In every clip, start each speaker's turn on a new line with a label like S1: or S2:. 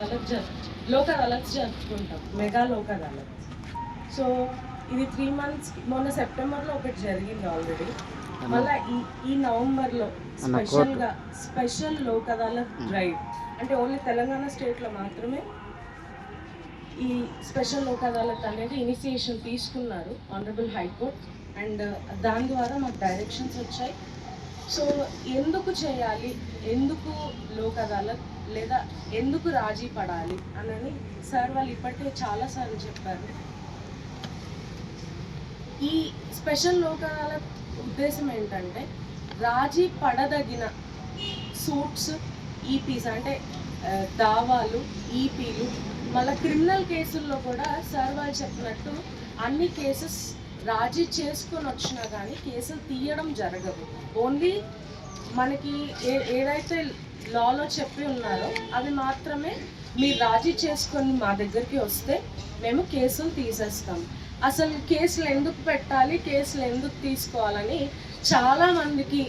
S1: అదాలత్ జరు లోక్ అదాలత్ జరుపుకుంటాం. Mega Lok Adalat so ఇది త్రీ మంత్స్ మొన్న సెప్టెంబర్లో ఒకటి జరిగింది ఆల్రెడీ మళ్ళీ ఈ ఈ నవంబర్లో స్పెషల్గా స్పెషల్ లోక్ అదాలత్ డ్రైవ్ అంటే ఓన్లీ తెలంగాణ స్టేట్లో మాత్రమే ఈ స్పెషల్ లోక్ అదాలత్ అనేది ఇనిషియేషన్ తీసుకున్నారు ఆనరబుల్ హైకోర్ట్ అండ్ దాని ద్వారా మాకు డైరెక్షన్స్ వచ్చాయి. సో ఎందుకు చేయాలి? ఎందుకు లోక్ అదాలత్ లేదా ఎందుకు రాజీ పడాలి అనని సార్ వాళ్ళు ఇప్పటికే చాలాసార్లు చెప్పారు. ఈ స్పెషల్ లోకాల ఉద్దేశం ఏంటంటే రాజీ పడదగిన సూట్స్ e ఈపీస్ అంటే దావాలు e ఈపీలు మళ్ళీ క్రిమినల్ కేసుల్లో కూడా సార్ వాళ్ళు చెప్పినట్టు అన్ని కేసెస్ రాజీ చేసుకొని వచ్చినా కానీ కేసులు తీయడం జరగదు ఓన్లీ మనకి ఏ ఏదైతే లాలో చెప్పి ఉన్నారో. అవి మాత్రమే మీరు రాజీ చేసుకొని మా దగ్గరికి వస్తే మేము కేసులు తీసేస్తాం. అసలు కేసులు ఎందుకు పెట్టాలి కేసులు ఎందుకు తీసుకోవాలని చాలామందికి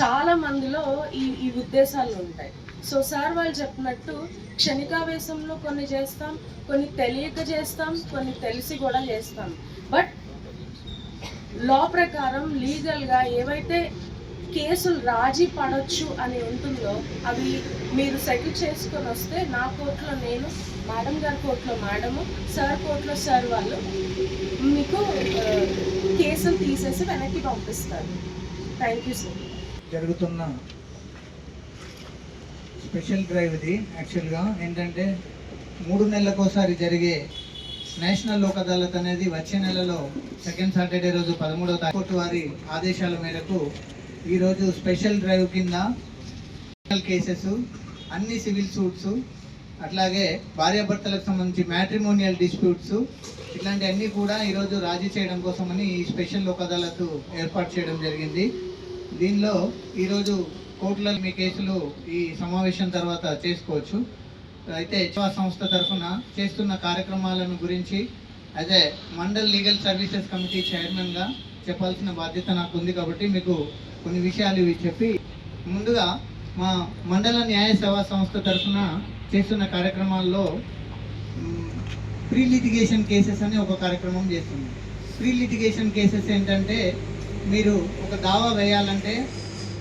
S1: చాలా మందిలో ఈ ఈ ఉద్దేశాలు ఉంటాయి. సో సార్ వాళ్ళు చెప్పినట్టు క్షణికావేశంలో కొన్ని చేస్తాం కొన్ని తెలియక చేస్తాం కొన్ని తెలిసి కూడా చేస్తాం. బట్ లా ప్రకారం లీగల్గా ఏవైతే కేసులు రాజీ పడొచ్చు అని ఉంటుందో అవి మీరు సెటిల్ చేసుకొని వస్తే నా కోర్టులో నేను మేడం గారి కోర్టులో మేడము సార్ కోర్టులో సార్ వాళ్ళు మీకు కేసులు తీసేసి వెనక్కి పంపిస్తారు. థ్యాంక్ యూ సార్
S2: జరుగుతున్న స్పెషల్ డ్రైవ్ ఇది యాక్చువల్గా ఏంటంటే మూడు నెలలకోసారి జరిగే నేషనల్ లోక్ అదాలత్ అనేది వచ్చే నెలలో సెకండ్ సాటర్డే రోజు పదమూడవ తారీఖు వారి ఆదేశాల మేరకు ఈరోజు స్పెషల్ డ్రైవ్ కింద కేసెస్ అన్ని సివిల్ సూట్స్ అట్లాగే భార్యాభర్తలకు సంబంధించి మ్యాట్రిమోనియల్ డిస్ప్యూట్స్ ఇట్లాంటి అన్నీ కూడా ఈరోజు రాజీ చేయడం కోసమని ఈ స్పెషల్ లోక్ అదాలత్ ఏర్పాటు చేయడం జరిగింది. దీనిలో ఈరోజు కోర్టులలో మీ కేసులు ఈ సమావేశం తర్వాత చేసుకోవచ్చు. అయితే హెచ్వా సంస్థ తరఫున చేస్తున్న కార్యక్రమాలను గురించి అదే మండల్ లీగల్ సర్వీసెస్ కమిటీ చైర్మన్గా చెప్పాల్సిన బాధ్యత నాకు ఉంది కాబట్టి మీకు కొన్ని విషయాలు ఇవి చెప్పి ముందుగా మా మండల న్యాయ సేవా సంస్థ తరఫున చేస్తున్న కార్యక్రమాల్లో ప్రీ లిటిగేషన్ కేసెస్ అని ఒక కార్యక్రమం చేస్తుంది ప్రీ లిటిగేషన్ కేసెస్ ఏంటంటే మీరు ఒక దావా వేయాలంటే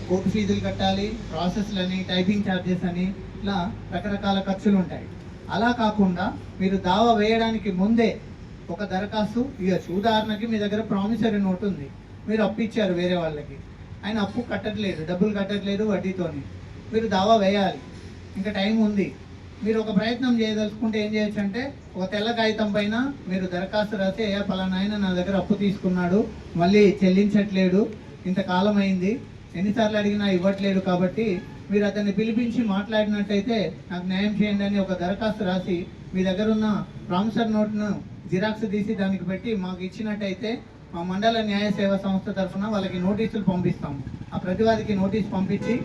S2: కోర్టు ఫీజులు కట్టాలి ప్రాసెస్లని టైపింగ్ ఛార్జెస్ అని ఇట్లా రకరకాల ఖర్చులు ఉంటాయి. అలా కాకుండా మీరు దావా వేయడానికి ముందే ఒక దరఖాస్తు ఇవ్వచ్చు ఉదాహరణకి మీ దగ్గర ప్రామిసరీ నోట్ ఉంది. మీరు అప్పిచ్చారు వేరే వాళ్ళకి. ఆయన అప్పు కట్టట్లేదు డబ్బులు కట్టట్లేదు వడ్డీతోని. మీరు దావా వేయాలి. ఇంకా టైం ఉంది. మీరు ఒక ప్రయత్నం చేయదలుచుకుంటే ఏం చేయొచ్చు అంటే ఒక తెల్ల కాగితం పైన మీరు దరఖాస్తు రాసి అయ్యా పలానా ఆయన నా దగ్గర అప్పు తీసుకున్నాడు మళ్ళీ చెల్లించట్లేడు ఇంతకాలం అయింది ఎన్నిసార్లు అడిగినా ఇవ్వట్లేడు కాబట్టి మీరు అతన్ని పిలిపించి మాట్లాడినట్టయితే నాకు న్యాయం చేయండి అని ఒక దరఖాస్తు రాసి మీ దగ్గర ఉన్న ప్రామిసర్ నోట్ను జిరాక్స్ తీసి దానికి పెట్టి మాకు ఇచ్చినట్టయితే మా మండల న్యాయ సేవా సంస్థ తరఫున వాళ్ళకి నోటీసులు పంపిస్తాము. ఆ ప్రతివాదికి నోటీస్ పంపించి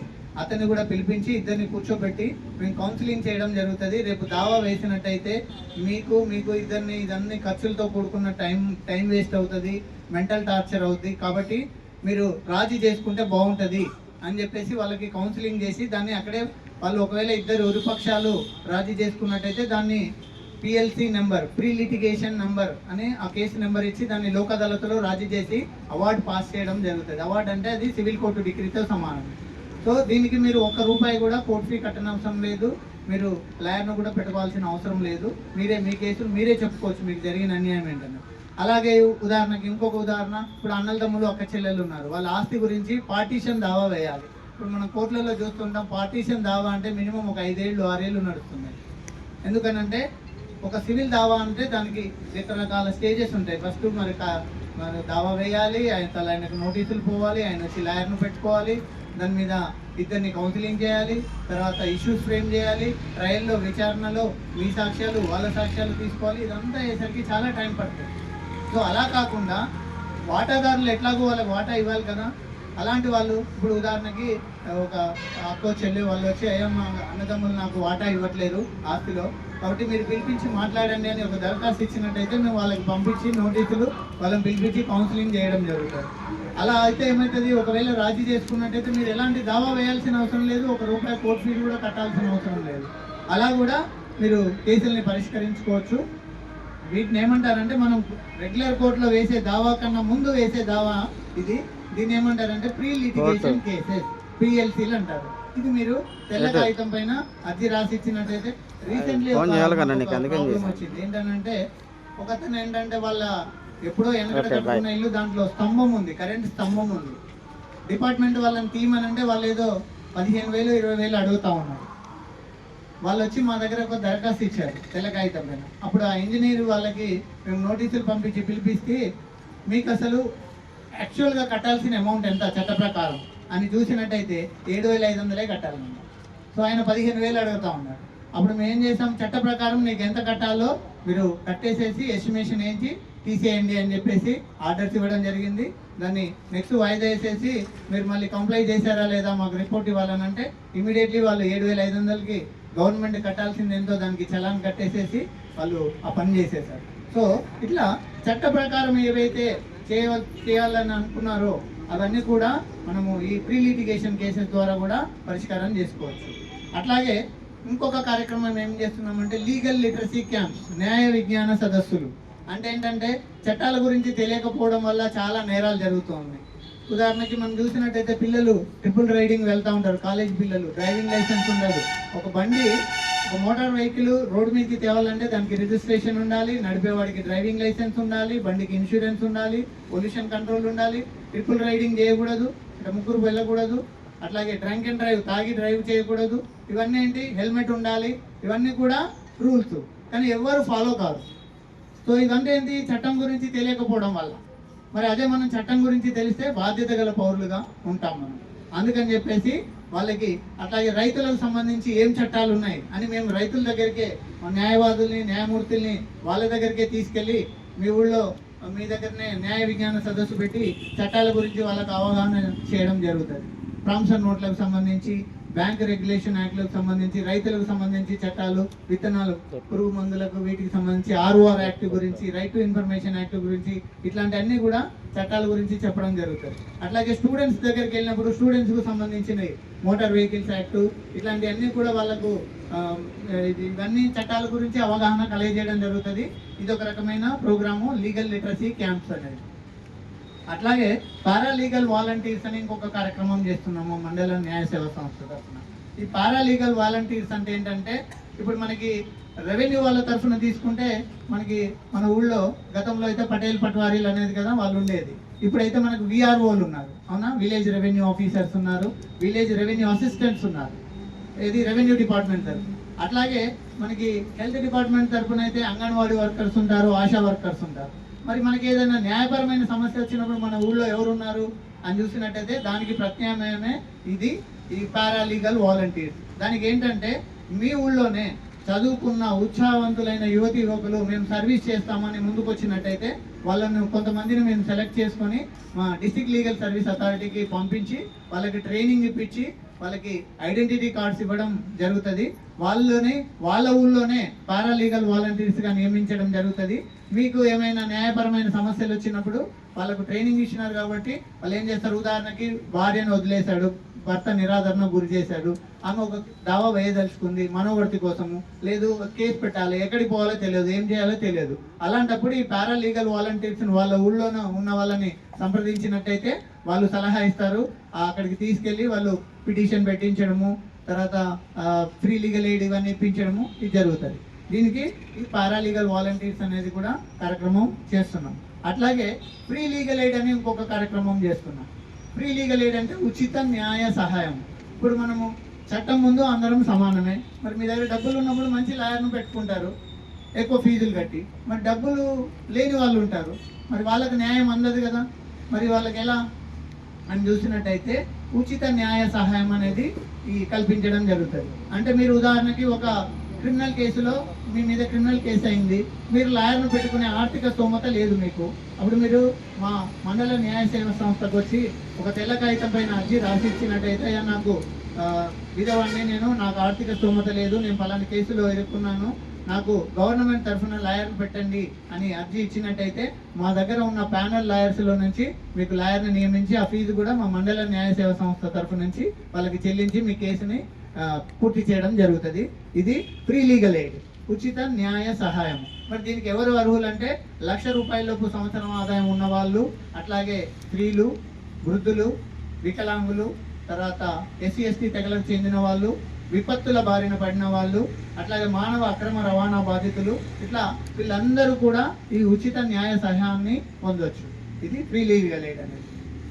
S2: అతన్ని కూడా పిలిపించి ఇద్దరిని కూర్చోబెట్టి మేము కౌన్సిలింగ్ చేయడం జరుగుతుంది. రేపు దావా వేసినట్టయితే మీకు మీకు ఇద్దరిని ఇదన్నీ ఖర్చులతో కూడుకున్న టైం టైం వేస్ట్ అవుతుంది మెంటల్ టార్చర్ అవుతుంది కాబట్టి మీరు రాజీ చేసుకుంటే బాగుంటుంది అని చెప్పేసి వాళ్ళకి కౌన్సిలింగ్ చేసి దాన్ని అక్కడే వాళ్ళు ఒకవేళ ఇద్దరు ఇరుపక్షాలు రాజీ చేసుకున్నట్టయితే దాన్ని PLC number pre litigation number అని ఆ కేసు నెంబర్ ఇచ్చి దాన్ని లోక్ అదాలత్లో రాజీ చేసి అవార్డు పాస్ చేయడం జరుగుతుంది. అవార్డు అంటే అది సివిల్ కోర్టు డిగ్రీతో సమానం. సో దీనికి మీరు ఒక్క రూపాయి కూడా కోర్టు ఫీ కట్టనవసరం లేదు. మీరు లాయర్ను కూడా పెట్టుకోవాల్సిన అవసరం లేదు. మీరే మీ కేసులు మీరే చెప్పుకోవచ్చు మీకు జరిగిన అన్యాయం ఏంటని. అలాగే ఉదాహరణకి ఇంకొక ఉదాహరణ ఇప్పుడు అన్నల తమ్ముడు అక్క చెల్లెలు ఉన్నారు. వాళ్ళ ఆస్తి గురించి పార్టీషన్ దావా వేయాలి. ఇప్పుడు మనం కోర్టులలో చూస్తుంటాం పార్టీషన్ దావా అంటే మినిమం ఒక ఐదేళ్ళు ఆరేళ్ళు నడుస్తుంది. ఎందుకనంటే ఒక సివిల్ దావా అంటే దానికి రకరకాల స్టేజెస్ ఉంటాయి. ఫస్ట్ మరి మరి దావా వేయాలి ఆయన తల ఆయనకు నోటీసులు పోవాలి ఆయన వచ్చి లాయర్ను పెట్టుకోవాలి దాని మీద ఇద్దరిని కౌన్సిలింగ్ చేయాలి తర్వాత ఇష్యూస్ ఫ్రేమ్ చేయాలి ట్రయల్లో విచారణలో మీ సాక్ష్యాలు వాళ్ళ సాక్ష్యాలు తీసుకోవాలి ఇదంతా అయ్యేసరికి చాలా టైం పడుతుంది. సో అలా కాకుండా వాటాదారులు ఎట్లాగో వాళ్ళకి వాటా ఇవ్వాలి కదా అలాంటి వాళ్ళు ఇప్పుడు ఉదాహరణకి ఒక అక్కో చెల్లి వాళ్ళు వచ్చి అయ్యా మా అన్నదమ్ములు నాకు వాటా ఇవ్వట్లేదు ఆస్తిలో. కాబట్టి మీరు పిలిపించి మాట్లాడండి అని ఒక దరఖాస్తు ఇచ్చినట్టయితే మేము వాళ్ళకి పంపించి నోటీసులు వాళ్ళని పిలిపించి కౌన్సిలింగ్ చేయడం జరుగుతుంది. అలా అయితే ఏమవుతుంది ఒకవేళ రాజీ చేసుకున్నట్టయితే మీరు ఎలాంటి దావా వేయాల్సిన అవసరం లేదు ఒక రూపాయి కోర్టు ఫీజు కూడా కట్టాల్సిన అవసరం లేదు. అలా కూడా మీరు కేసుల్ని పరిష్కరించుకోవచ్చు. వీటిని ఏమంటారంటే మనం రెగ్యులర్ కోర్టులో వేసే దావా కన్నా ముందు వేసే దావా ఇది. దీన్ని ఏమంటారంటే ప్రీ లిటిగేషన్ కేసెస్ పిఎల్సీలు అంటారు ఇది మీరు తెల్ల. కాగితం పైన అర్జీ రాసి ఇచ్చినట్టయితే రీసెంట్లీ
S3: అందుకని చేశాను.
S2: వచ్చింది ఏంటంటే ఏంటంటే వాళ్ళ ఎప్పుడో వెనకట. కట్టుకున్న ఇల్లు దాంట్లో స్తంభం ఉంది కరెంట్ స్తంభం ఉంది డిపార్ట్మెంట్ వాళ్ళని తీయమనంటే వాళ్ళు ఏదో పదిహేను వేలు ఇరవై వేలు అడుగుతా ఉన్నారు వాళ్ళు వచ్చి మా దగ్గర ఒక దరఖాస్తు ఇచ్చారు తెల్ల కాగితం పైన అప్పుడు ఆ ఇంజనీర్ వాళ్ళకి మేము నోటీసులు పంపించి పిలిపిస్తే మీకు అసలు యాక్చువల్గా కట్టాల్సిన అమౌంట్ ఎంత? చట్ట ప్రకారం. అని చూసినట్టయితే ఏడు వేల ఐదు వందలే కట్టాలన్నమాట. సో ఆయన పదిహేను వేలు అడుగుతా ఉన్నాడు. అప్పుడు మేము ఏం చేసాం చట్ట ప్రకారం నీకు ఎంత కట్టాలో మీరు కట్టేసేసి ఎస్టిమేషన్ వేయించి తీసేయండి అని చెప్పేసి ఆర్డర్స్ ఇవ్వడం జరిగింది. దాన్ని నెక్స్ట్ వాయిదా వేసేసి మీరు మళ్ళీ కంప్లైంట్ చేశారా లేదా మాకు రిపోర్ట్ ఇవ్వాలని అంటే ఇమీడియట్లీ వాళ్ళు ఏడు వేల ఐదు వందలకి గవర్నమెంట్ కట్టాల్సింది ఎంతో దానికి చలాన్ కట్టేసేసి వాళ్ళు ఆ పని చేసేసారు. సో ఇట్లా చట్ట ప్రకారం ఏవైతే చేయ చేయాలని అనుకున్నారో అవన్నీ కూడా మనము ఈ ప్రీ లిటిగేషన్ కేసెస్ ద్వారా కూడా పరిష్కారం చేసుకోవచ్చు. అట్లాగే ఇంకొక కార్యక్రమం ఏం చేస్తున్నామంటే లీగల్ లిటరసీ క్యాంప్స్ న్యాయ విజ్ఞాన సదస్సులు. అంటే ఏంటంటే చట్టాల గురించి తెలియకపోవడం వల్ల చాలా నేరాలు జరుగుతూ ఉన్నాయి ఉదాహరణకి మనం చూసినట్టయితే పిల్లలు ట్రిపుల్ రైడింగ్ వెళ్తూ ఉంటారు. కాలేజ్ పిల్లలు డ్రైవింగ్ లైసెన్స్ ఉండదు. ఒక బండి ఒక మోటార్ వెహికల్ రోడ్డు మీదకి తేవాలంటే దానికి రిజిస్ట్రేషన్ ఉండాలి నడిపేవాడికి డ్రైవింగ్ లైసెన్స్ ఉండాలి బండికి ఇన్సూరెన్స్ ఉండాలి పొల్యూషన్ కంట్రోల్ ఉండాలి ట్రిపుల్ రైడింగ్ చేయకూడదు ఇట్లా ముగ్గురు వెళ్ళకూడదు అట్లాగే డ్రంక్ అండ్ డ్రైవ్ తాగి డ్రైవ్ చేయకూడదు. ఇవన్నీ ఏంటి? హెల్మెట్ ఉండాలి. ఇవన్నీ కూడా రూల్స్. కానీ ఎవ్వరు ఫాలో కాదు సో ఇదంతా ఏంటి? చట్టం గురించి తెలియకపోవడం వల్ల. మరి అదే మనం చట్టం గురించి తెలిస్తే బాధ్యత గల పౌరులుగా ఉంటాం మనం. అందుకని చెప్పేసి వాళ్ళకి అట్లాగే రైతులకు సంబంధించి ఏం చట్టాలు ఉన్నాయి అని మేము రైతుల దగ్గరికే న్యాయవాదుల్ని న్యాయమూర్తుల్ని వాళ్ళ దగ్గరికే తీసుకెళ్ళి మీ ఊళ్ళో మీ దగ్గరనే న్యాయ విజ్ఞాన సదస్సు పెట్టి చట్టాల గురించి వాళ్ళకు అవగాహన చేయడం జరుగుతుంది. ప్రాంసర్ నోట్లకు సంబంధించి బ్యాంక్ రెగ్యులేషన్ యాక్ట్లకు సంబంధించి రైతులకు సంబంధించి చట్టాలు విత్తనాలు పురుగు మందులకు వీటికి సంబంధించి ఆర్ఓఆర్ యాక్ట్ గురించి రైట్ టు ఇన్ఫర్మేషన్ యాక్ట్ గురించి ఇట్లాంటి అన్ని కూడా చట్టాల గురించి చెప్పడం జరుగుతుంది. అట్లాగే స్టూడెంట్స్ దగ్గరికి వెళ్ళినప్పుడు స్టూడెంట్స్కు సంబంధించినవి మోటార్ వెహికల్స్ యాక్ట్ ఇట్లాంటివన్నీ కూడా వాళ్ళకు ఇది ఇవన్నీ చట్టాల గురించి అవగాహన కలిగజేయడం జరుగుతుంది. ఇది ఒక రకమైన ప్రోగ్రాము లీగల్ లిటరసీ క్యాంప్స్ అనేది. అట్లాగే పారాలీగల్ వాలంటీర్స్ అని ఇంకొక కార్యక్రమం చేస్తున్నాము మండల న్యాయ సేవా సంస్థ తరఫున. ఈ పారాలీగల్ వాలంటీర్స్ అంటే ఏంటంటే ఇప్పుడు మనకి రెవెన్యూ వాళ్ళ తరఫున తీసుకుంటే మనకి మన ఊళ్ళో గతంలో అయితే పటేల్ పట్వారీలు అనేది కదా వాళ్ళు ఉండేది. ఇప్పుడైతే మనకు విఆర్ఓలు ఉన్నారు. అవునా? విలేజ్ రెవెన్యూ ఆఫీసర్స్ ఉన్నారు విలేజ్ రెవెన్యూ అసిస్టెంట్స్ ఉన్నారు. ఇది రెవెన్యూ డిపార్ట్మెంట్ తరఫున. అట్లాగే మనకి హెల్త్ డిపార్ట్మెంట్ తరఫున అయితే అంగన్వాడీ వర్కర్స్ ఉంటారు ఆశా వర్కర్స్ ఉంటారు. మరి మనకి ఏదైనా న్యాయపరమైన సమస్య వచ్చినప్పుడు మన ఊళ్ళో ఎవరున్నారు అని చూసినట్టయితే దానికి ప్రత్యామ్నాయమే ఇది ఈ పారాలీగల్ వాలంటీర్స్ దానికి ఏంటంటే మీ ఊళ్ళోనే చదువుకున్న ఉత్సాహవంతులైన యువతి యువకులు మేము సర్వీస్ చేస్తామని ముందుకు వచ్చినట్టయితే వాళ్ళను కొంతమందిని మేము సెలెక్ట్ చేసుకొని మా డిస్ట్రిక్ట్ లీగల్ సర్వీస్ అథారిటీకి పంపించి వాళ్ళకి ట్రైనింగ్ ఇప్పించి వాళ్ళకి ఐడెంటిటీ కార్డ్స్ ఇవ్వడం జరుగుతుంది. వాళ్ళలోనే వాళ్ళ ఊళ్ళోనే పారాలీగల్ వాలంటీర్స్గా నియమించడం జరుగుతుంది. మీకు ఏమైనా న్యాయపరమైన సమస్యలు వచ్చినప్పుడు వాళ్ళకు ట్రైనింగ్ ఇచ్చినారు కాబట్టి వాళ్ళు ఏం చేస్తారు? ఉదాహరణకి భార్యను వదిలేశాడు. భర్త నిరాదరణ గురి చేశాడు. ఆమె ఒక దావా వేయదలుచుకుంది మనోవర్తి కోసము. లేదు కేసు పెట్టాలి ఎక్కడికి పోవాలో తెలియదు ఏం చేయాలో తెలియదు. అలాంటప్పుడు ఈ పారాలీగల్ వాలంటీర్స్ వాళ్ళ ఊళ్ళోనే ఉన్న వాళ్ళని సంప్రదించినట్టయితే వాళ్ళు సలహా ఇస్తారు. అక్కడికి తీసుకెళ్ళి వాళ్ళు పిటిషన్ పెట్టించడము తర్వాత ఫ్రీ లీగల్ ఎయిడ్ ఇవన్నీ ఇప్పించడము ఇది జరుగుతుంది. దీనికి ఈ పారాలీగల్ వాలంటీర్స్ అనేది కూడా కార్యక్రమం చేస్తున్నాం. అట్లాగే ఫ్రీ లీగల్ ఎయిడ్ అని ఇంకొక కార్యక్రమం చేస్తున్నాం. ఫ్రీ లీగల్ ఎయిడ్ అంటే ఉచిత న్యాయ సహాయం. ఇప్పుడు మనము చట్టం ముందు అందరం సమానమే. మరి మీ దగ్గర డబ్బులు ఉన్నప్పుడు మంచి లాయర్ను పెట్టుకుంటారు. ఎక్కువ ఫీజులు కట్టి. మరి డబ్బులు లేని వాళ్ళు ఉంటారు. మరి వాళ్ళకి న్యాయం అందదు కదా. మరి వాళ్ళకి ఎలా? అని చూసినట్టయితే ఉచిత న్యాయ సహాయం అనేది ఈ కల్పించడం జరుగుతుంది. అంటే మీరు ఉదాహరణకి ఒక క్రిమినల్ కేసులో మీ మీద క్రిమినల్ కేసు అయింది. మీరు లాయర్ను పెట్టుకునే ఆర్థిక స్తోమత లేదు మీకు. అప్పుడు మీరు మా మండల న్యాయ సేవ సంస్థకు వచ్చి ఒక తెల్ల కాగితం పైన అర్జీ రాసి ఇచ్చినట్టయితే "అయ్యా, నాకు విధవాడిని విధవాన్ని నేను నాకు ఆర్థిక స్తోమత లేదు నేను పలాంటి కేసులో ఎదుర్కొన్నాను నాకు గవర్నమెంట్ తరఫున లాయర్ని పెట్టండి అని అర్జీ ఇచ్చినట్టయితే మా దగ్గర ఉన్న ప్యానల్ లాయర్స్లో నుంచి మీకు లాయర్ని నియమించి ఆ ఫీజు కూడా మా మండల న్యాయ సేవ సంస్థ తరఫు నుంచి వాళ్ళకి చెల్లించి మీ కేసుని పూర్తి చేయడం జరుగుతుంది. ఇది ఫ్రీ లీగల్ ఎయిడ్. ఉచిత న్యాయ సహాయం. మరి దీనికి ఎవరు అర్హులు అంటే లక్ష రూపాయలలోపు సంవత్సరం ఆదాయం ఉన్న వాళ్ళు అట్లాగే స్త్రీలు వృద్ధులు వికలాంగులు తర్వాత ఎస్సీ ఎస్టీ తెగలకు చెందిన వాళ్ళు విపత్తుల బారిన పడిన వాళ్ళు అట్లాగే మానవ అక్రమ రవాణా బాధితులు ఇట్లా వీళ్ళందరూ కూడా ఈ ఉచిత న్యాయ సహాయాన్ని పొందవచ్చు ఇది ఫ్రీ లీగల్ ఎయిడ్ అనేది.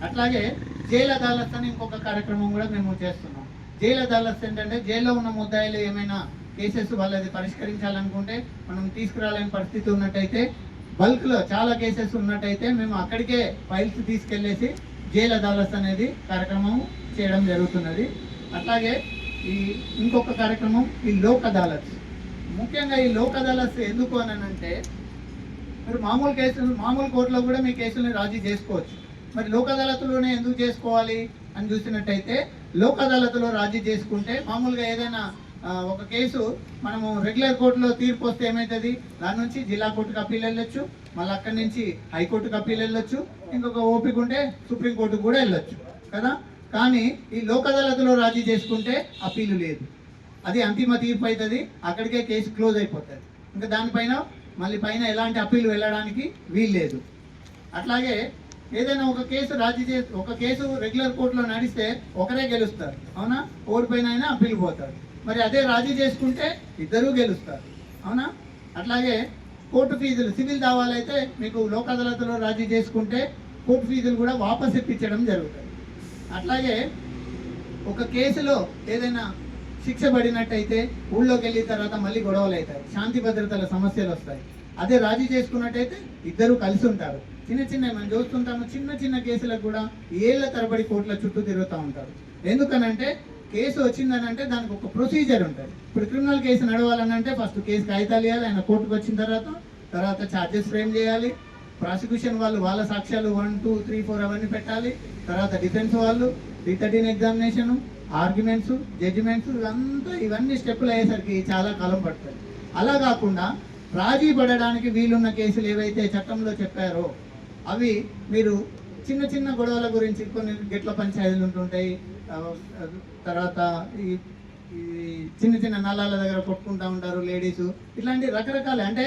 S2: అట్లాగే జైలు అదాలత్ అని ఇంకొక కార్యక్రమం కూడా మేము చేస్తున్నాం. జైలు అదాలత్ ఏంటంటే జైల్లో ఉన్న ముద్దాయిలు ఏమైనా కేసెస్ వాళ్ళది పరిష్కరించాలనుకుంటే మనం తీసుకురాలేని పరిస్థితి ఉన్నట్టయితే బల్క్లో చాలా కేసెస్ ఉన్నట్టయితే మేము అక్కడికే ఫైల్స్ తీసుకెళ్ళేసి జైల్ అదాలత్ అనేది కార్యక్రమం చేయడం జరుగుతున్నది. అట్లాగే ఈ ఇంకొక కార్యక్రమం ఈ లోక్ అదాలత్. ముఖ్యంగా ఈ లోక్ అదాలత్ ఎందుకు అని అంటే మీరు మామూలు కేసులు మామూలు కోర్టులో కూడా మీ కేసులను రాజీ చేసుకోవచ్చు. మరి లోక్ అదాలత్లోనే ఎందుకు చేసుకోవాలి అని చూసినట్టయితే లోక్ అదాలత్లో రాజీ చేసుకుంటే మామూలుగా ఏదైనా ఒక కేసు మనము రెగ్యులర్ కోర్టులో తీర్పు వస్తే ఏమవుతుంది దాని నుంచి జిల్లా కోర్టుకు అప్పీల్ వెళ్ళొచ్చు మళ్ళీ అక్కడి నుంచి హైకోర్టుకు అప్పీల్ వెళ్ళొచ్చు ఇంకొక ఓపిక ఉంటే సుప్రీంకోర్టుకు కూడా వెళ్ళొచ్చు కదా? కానీ ఈ లోక్ అదాలత్లో రాజీ చేసుకుంటే అప్పీలు లేదు. అది అంతిమ తీర్పు అవుతుంది అక్కడికే కేసు క్లోజ్ అయిపోతుంది. ఇంకా దానిపైన మళ్ళీ పైన ఎలాంటి అప్పీలు వెళ్ళడానికి వీల్లేదు అట్లాగే ఏదైనా ఒక కేసు రాజీ చే ఒక కేసు రెగ్యులర్ కోర్టులో నడిస్తే ఒకరే గెలుస్తారు అవునా? ఓడిపోయిన అయినా అప్పీలు పోతారు. మరి అదే రాజీ చేసుకుంటే ఇద్దరూ గెలుస్తారు. అవునా? అట్లాగే కోర్టు ఫీజులు సివిల్ దావాలైతే మీకు లోక్ అదాలత్లో రాజీ చేసుకుంటే కోర్టు ఫీజులు కూడా వాపస్ ఇప్పించడం జరుగుతుంది. అట్లాగే ఒక కేసులో ఏదైనా శిక్ష పడినట్టయితే ఊళ్ళోకి వెళ్ళిన తర్వాత మళ్ళీ గొడవలు అవుతాయి. శాంతి భద్రతల సమస్యలు వస్తాయి. అదే రాజీ చేసుకున్నట్టయితే ఇద్దరు కలిసి ఉంటారు. చిన్న చిన్న మనం చూస్తుంటాము చిన్న చిన్న కేసులకు కూడా ఏళ్ళ తరబడి కోర్టుల చుట్టూ తిరుగుతూ ఉంటారు. ఎందుకనంటే కేసు వచ్చిందని అంటే దానికి ఒక ప్రొసీజర్ ఉంటుంది. ఇప్పుడు క్రిమినల్ కేసు నడవాలనంటే ఫస్ట్ కేసు కాగితాలు ఇవ్వాలి ఆయన కోర్టుకు వచ్చిన తర్వాత తర్వాత ఛార్జెస్ ఫ్రేమ్ చేయాలి ప్రాసిక్యూషన్ వాళ్ళు వాళ్ళ సాక్ష్యాలు వన్ టూ త్రీ ఫోర్ అవన్నీ పెట్టాలి తర్వాత డిఫెన్స్ వాళ్ళు three examination examination arguments judgements ఇవంతా ఇవన్నీ స్టెప్పులు అయ్యేసరికి చాలా కాలం పడుతుంది. అలా కాకుండా రాజీ పడడానికి వీలున్న కేసులు ఏవైతే చట్టంలో చెప్పారో అవి మీరు చిన్న చిన్న గొడవల గురించి కొన్ని గిట్ల పంచాయతీలు ఉంటుంటాయి తర్వాత ఈ ఈ చిన్న చిన్న నల్లాల దగ్గర కొట్టుకుంటా ఉంటారు లేడీస్. ఇట్లాంటి రకరకాల అంటే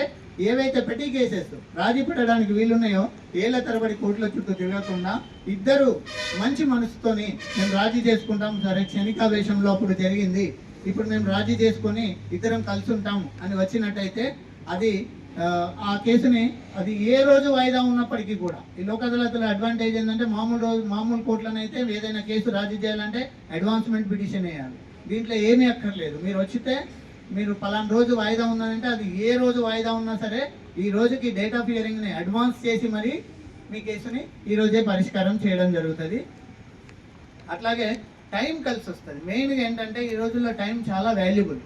S2: ఏవైతే పెట్టి కేసెస్ రాజీ పెట్టడానికి వీలున్నాయో ఏళ్ళ తరబడి కోర్టుల చుట్టూ తిరగకుండా ఇద్దరు మంచి మనసుతోని మేము రాజీ చేసుకుంటాం. సరే క్షణికావేశంలో అప్పుడు జరిగింది. ఇప్పుడు మేము రాజీ చేసుకొని ఇద్దరం కలిసి ఉంటాం అని వచ్చినట్టయితే అది ఆ, కేసుని అది ఏ రోజు వాయిదా ఉన్నప్పటికీ కూడా ఈ లోక్ అదాలత్లో అడ్వాంటేజ్ ఏంటంటే మామూలు రోజు మామూలు కోర్టులనైతే ఏదైనా కేసు రాజీ చేయాలంటే అడ్వాన్స్మెంట్ పిటిషన్ వేయాలి. దీంట్లో ఏమీ అక్కర్లేదు. మీరు వచ్చితే మీరు పలానా రోజు వాయిదా ఉందంటే అది ఏ రోజు వాయిదా ఉన్నా సరే ఈ రోజుకి డేట్ ఆఫ్ హియరింగ్ని అడ్వాన్స్ చేసి మరి మీ కేసుని ఈ రోజే పరిష్కారం చేయడం జరుగుతుంది. అట్లాగే టైం కలిసి వస్తుంది మెయిన్గా ఏంటంటే ఈ రోజుల్లో టైం చాలా వాల్యుబుల్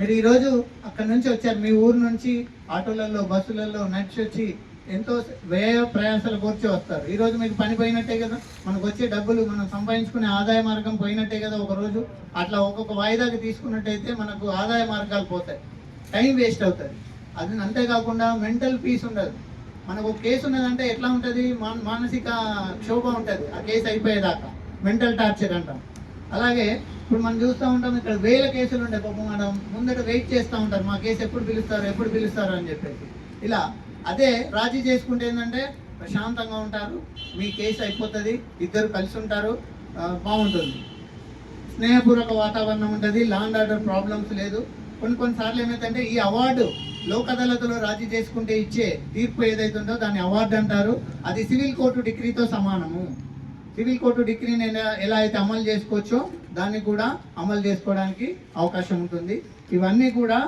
S2: మీరు ఈరోజు అక్కడ నుంచి వచ్చారు. మీ ఊరు నుంచి ఆటోలలో బస్సులలో నడిచి వచ్చి ఎంతో వ్యయ ప్రయాసాలు కూర్చి వస్తారు. ఈరోజు మీకు పని పోయినట్టే కదా? మనకు వచ్చే డబ్బులు మనం సంపాదించుకునే ఆదాయ మార్గం పోయినట్టే కదా ఒక రోజు? అట్లా ఒక్కొక్క వాయిదాకి తీసుకున్నట్టయితే మనకు ఆదాయ మార్గాలు పోతాయి. టైం వేస్ట్ అవుతుంది. అది అంతేకాకుండా మెంటల్ పీస్ ఉండదు. మనకు ఒక కేసు ఉన్నదంటే ఎట్లా ఉంటుంది? మానసిక క్షోభ ఉంటుంది. ఆ కేసు అయిపోయేదాకా. మెంటల్ టార్చర్ అంటాం. అలాగే ఇప్పుడు మనం చూస్తూ ఉంటాం ఇక్కడ వేల కేసులు ఉండే పాపం మనం ముందట వెయిట్ చేస్తూ ఉంటారు మా కేసు ఎప్పుడు పిలుస్తారు ఎప్పుడు పిలుస్తారు అని చెప్పేసి. ఇలా అదే రాజీ చేసుకుంటే ఏంటంటే ప్రశాంతంగా ఉంటారు మీ కేసు అయిపోతుంది ఇద్దరు కలిసి ఉంటారు బాగుంటుంది. స్నేహపూర్వక వాతావరణం ఉంటుంది లాండ్ ఆర్డర్ ప్రాబ్లమ్స్ లేదు. కొన్ని కొన్నిసార్లు ఏమైందంటే ఈ అవార్డు లోక్ అదాలత్లో రాజీ చేసుకుంటే ఇచ్చే తీర్పు ఏదైతే ఉందో దాన్ని అవార్డు అంటారు. అది సివిల్ కోర్టు డిగ్రీతో సమానము. సివిల్ కోర్టు డిగ్రీని ఎలా ఎలా అయితే అమలు చేసుకోవచ్చో దాన్ని కూడా అమలు చేసుకోవడానికి అవకాశం ఉంటుంది. ఇవన్నీ కూడా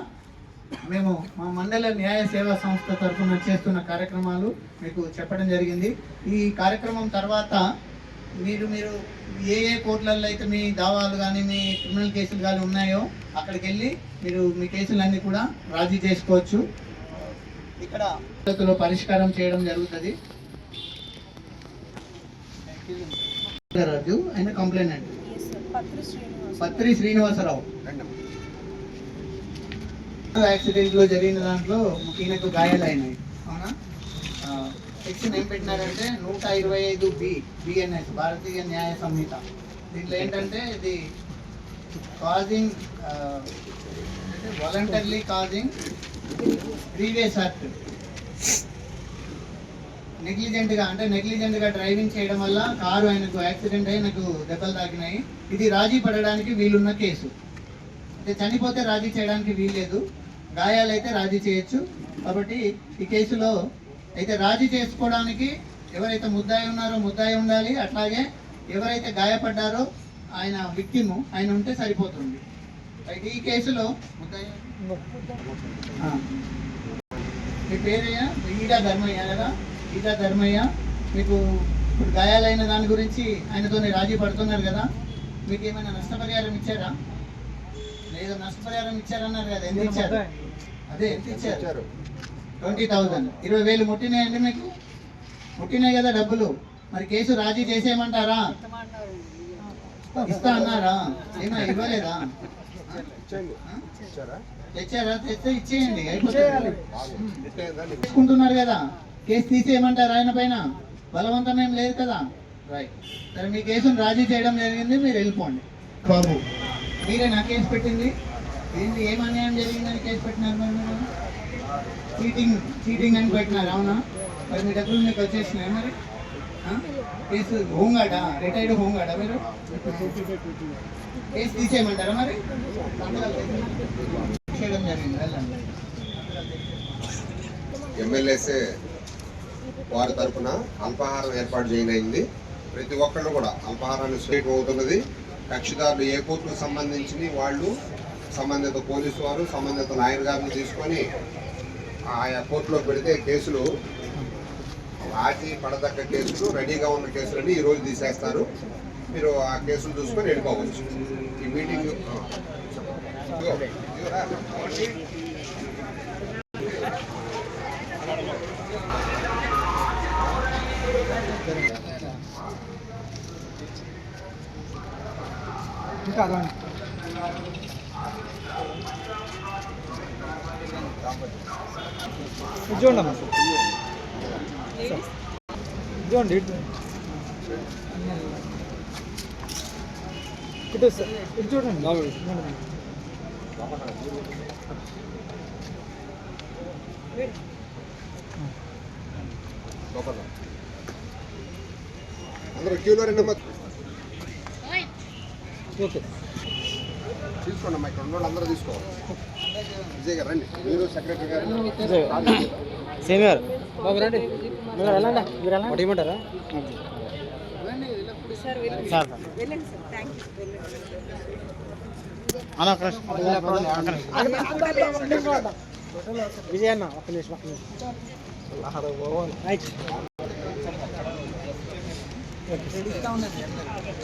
S2: మేము మా మండల న్యాయ సేవా సంస్థ తరఫున చేస్తున్న కార్యక్రమాలు మీకు చెప్పడం జరిగింది. ఈ కార్యక్రమం తర్వాత మీరు మీరు ఏ ఏ కోర్టులలో అయితే మీ దావాలు కానీ మీ క్రిమినల్ కేసులు కానీ ఉన్నాయో అక్కడికి వెళ్ళి మీరు మీ కేసులన్నీ కూడా రాజీ చేసుకోవచ్చు. ఇక్కడ పద్ధతిలో పరిష్కారం చేయడం జరుగుతుంది. రాజు ఆయన కంప్లైంట్
S1: పత్రి శ్రీనివాస్
S2: పత్రి శ్రీనివాసరావు యాక్సిడెంట్లో జరిగిన దాంట్లో ఈయనకు గాయాలైనాయి. అవునా? సెక్షన్ ఏం పెట్టినారంటే నూట ఇరవై ఐదు బి బిఎన్ఎస్ భారతీయ న్యాయ సంహిత. దీంట్లో ఏంటంటే ఇది causing voluntarily causing previous act నెగ్లిజెంట్గా అంటే నెగ్లిజెంట్గా డ్రైవింగ్ చేయడం వల్ల కారు ఆయనకు యాక్సిడెంట్ అయి నాకు దెబ్బలు తాకినాయి. ఇది రాజీ పడడానికి వీలున్న కేసు. అంటే చనిపోతే రాజీ చేయడానికి వీల్లేదు. గాయాలైతే రాజీ చేయొచ్చు. కాబట్టి ఈ కేసులో అయితే రాజీ చేసుకోవడానికి ఎవరైతే ముద్దాయి ఉన్నారో ముద్దాయి ఉండాలి. అట్లాగే ఎవరైతే గాయపడ్డారో ఆయన విక్టిమ్ ఆయన ఉంటే సరిపోతుంది. అయితే ఈ కేసులో ముద్దాయి. మీ పేరయ్య? ఈడా ధర్మయ్య కదా? ఈడా ధర్మయ్య మీకు ఇప్పుడు గాయాలైన దాని గురించి ఆయనతో రాజీ పడుతున్నారు కదా మీకు ఏమైనా నష్టపరిహారం ఇచ్చారా? లేదా నష్టపరిహారం ఇచ్చారన్నారు కదా ఎంత ఇచ్చారు? అదే. ఎంత ఇచ్చారు? Twenty thousand. ఇరవై వేలు ముట్టినాయండి మీకు? ముట్టినాయి కదా డబ్బులు. మరి కేసు రాజీ చేసేయమంటారా? ఇస్తా అన్నారా? ఏమా ఇవ్వలేదా? తెచ్చారా? తెస్తే ఇచ్చేయండి అయిపోతుంది. తీసుకుంటున్నారు కదా. కేసు తీసేయమంటారా ఆయన పైన? బలవంతం ఏం లేదు కదా? రైట్ సరే మీ కేసును రాజీ చేయడం జరిగింది మీరు వెళ్ళిపోండి. బాబు. మీరే నా కేసు పెట్టింది? ఏంటి ఏం అన్యాయం జరిగిందని కేసు పెట్టినారు మరి మీరు? చీటింగ్ చీటింగ్ అని పెట్టినారు అవునా? మరి మీ డబ్బులు మీకు వచ్చేసినాయి మరి? ఆ? కేసు హోంగాడా రిటైర్డ్ హోంగాడా మీరు? కేసు తీసేయమంటారా మరి? చేయడం జరిగింది వెళ్ళండి
S3: ఎమ్మెల్యేసే వారి తరఫున అల్పాహారం ఏర్పాటు చేయనైంది. ప్రతి ఒక్కళ్ళు కూడా అల్పాహారాన్ని స్వీట్ అవుతున్నది కక్షిదారులు ఏ కోర్టుకు సంబంధించి వాళ్ళు సంబంధిత పోలీసు వారు సంబంధిత లాయర్ గారిని తీసుకొని ఆయా కోర్టులో పెడితే కేసులు రాజీ పడదగ్గ కేసులు రెడీగా ఉన్న కేసులని ఈరోజు తీసేస్తారు. మీరు ఆ కేసులు చూసుకొని వెళ్ళిపోవచ్చు. ఈ మీటింగ్ ఇదిగో, ఇదిగోరా.
S4: ఇది చూడండి అమ్మా సార్. చూడండి ఇటు ఇటు సార్ ఇటు చూడండి బాబు చూడండి.
S3: లోపల అందరూ క్యూలో రండి అమ్మా.
S4: ఓకే.
S3: తీసుకోండి అమ్మా ఇక్కడ ఉన్న అందరూ తీసుకోవాలి. విజయ్ గారు రండి. మీరు సెక్రటరీ గారు.
S4: సేమ్ గారు. బాబు రండి. మీరు వెళ్ళండి. మీరు వెళ్ళండి. ఇవ్వమంటారా సార్ అన్న ఒక్క నిమిషం. విజయ్ అన్న ఒక్క నిమిషం. ఒక్క